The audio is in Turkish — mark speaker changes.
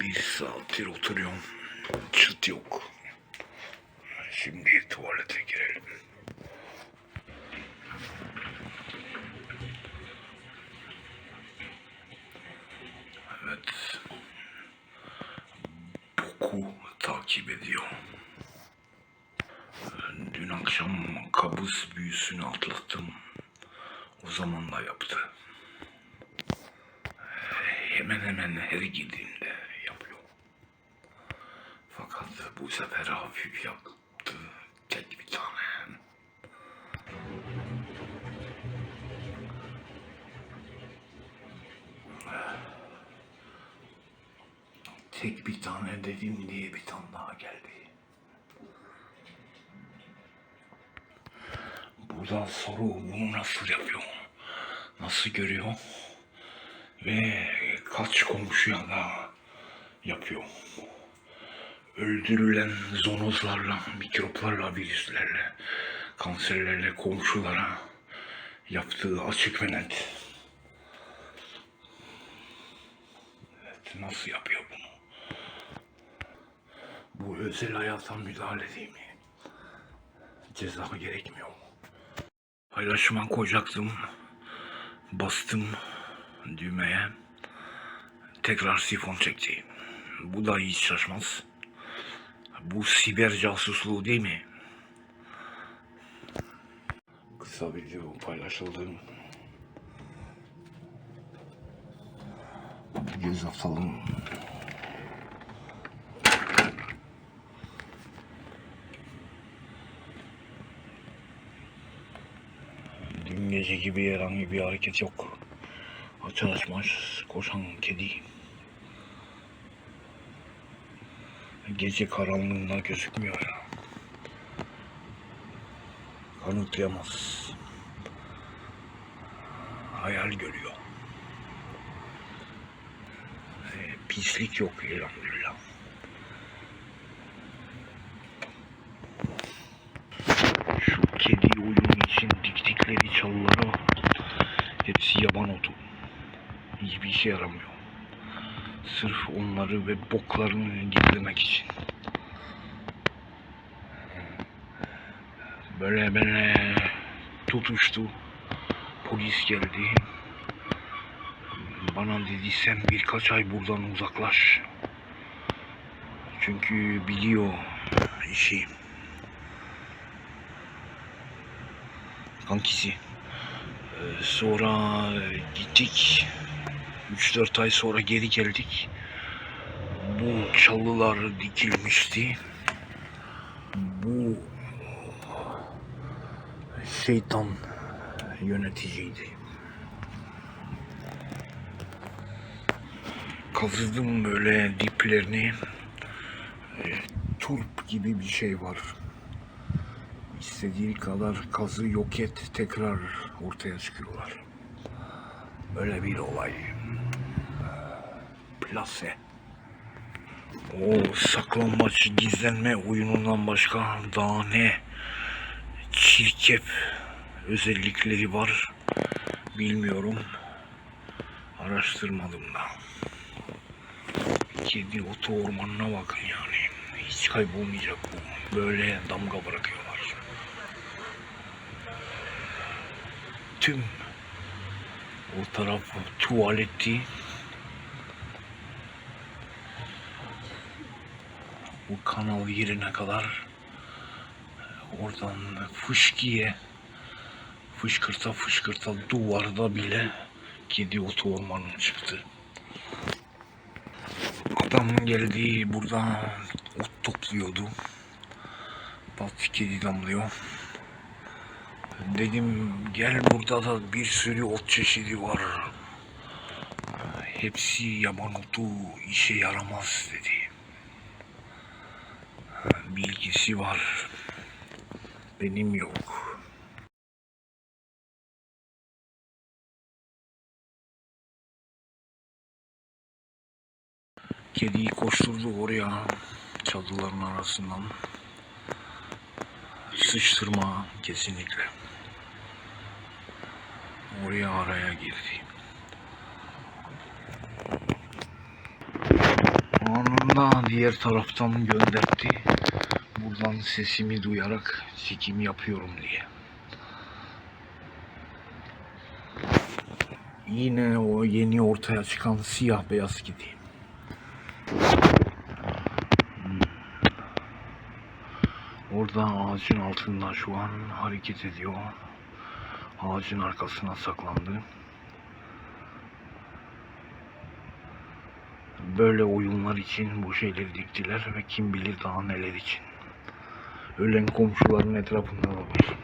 Speaker 1: Bir saattir oturuyorum. Çıt yok. Şimdi tuvalete girelim. Evet. Boku takip ediyor. Dün akşam kabız büyüsünü atlattım. O zaman da yaptı. Hemen hemen her gittiğimde. Fakat bu sefer hafif yaptı. Tek bir tane. Tek bir tane dedim diye bir tane daha geldi. Buradan soru bunu nasıl yapıyor? Nasıl görüyor? Ve kaç komşuya da yapıyor? Öldürülen zonozlarla, mikroplarla, virüslerle, kanserlerle komşulara yaptığı açık ve net. Evet, nasıl yapıyor bunu? Bu özel hayata müdahale değil mi? Ceza gerekmiyor mu? Paylaşıma koyacaktım. Bastım düğmeye. Tekrar sifon çekti. Bu da hiç şaşmaz. Bu siber casusluğu değil mi? Kısa video paylaşıldı. Göz atalım. Dün gece gibi herhangi bir hareket yok. Açar açmaz koşan kedi. Gece karanlığında gözükmüyor ya. Kanıtlayamaz. Hayal görüyor. Ee, pislik yok elhamdülillah. Şu kedi oyunu için diktikleri çalıları hepsi yaban otu. Hiçbir işe yaramıyor. Sırf onları ve boklarını gizlemek için. Böyle böyle tutuştu. Polis geldi. Bana dedi sen birkaç ay buradan uzaklaş. Çünkü biliyor işi. Kankisi. Ee, Sonra gittik. 3-4 ay sonra geri geldik. Bu çalılar dikilmişti. Bu şeytan yöneticiydi. Kazıdım böyle diplerini. E, turp gibi bir şey var. İstediği kadar kazı yok et tekrar ortaya çıkıyorlar. Böyle bir olay. Plase. O saklambaç gizlenme oyunundan başka daha ne çirkef özellikleri var bilmiyorum. Araştırmadım da. Kedi otu ormanına bakın yani. Hiç kaybolmayacak bu. Böyle damga bırakıyorlar. Tüm o taraf tuvaletti. Bu kanal yerine kadar oradan fışkiye fışkırta fışkırta duvarda bile kedi otu ormanına çıktı. Adam geldi burada ot topluyordu. Bak kedi damlıyor. Dedim gel burada da bir sürü ot çeşidi var. Hepsi yaban otu işe yaramaz dedi. Bilgisi var. Benim yok. Kediyi koşturdu oraya çalıların arasından. Sıçtırma kesinlikle. Oraya araya girdi. bana diğer taraftan gönderdi. Buradan sesimi duyarak sikim yapıyorum diye. Yine o yeni ortaya çıkan siyah beyaz. Hmm. Orada ağacın altında şu an hareket ediyor. Ağacın arkasına saklandı. Böyle oyunlar için bu şeyleri diktiler ve kim bilir daha neler için. Ölen komşuların etrafında da var.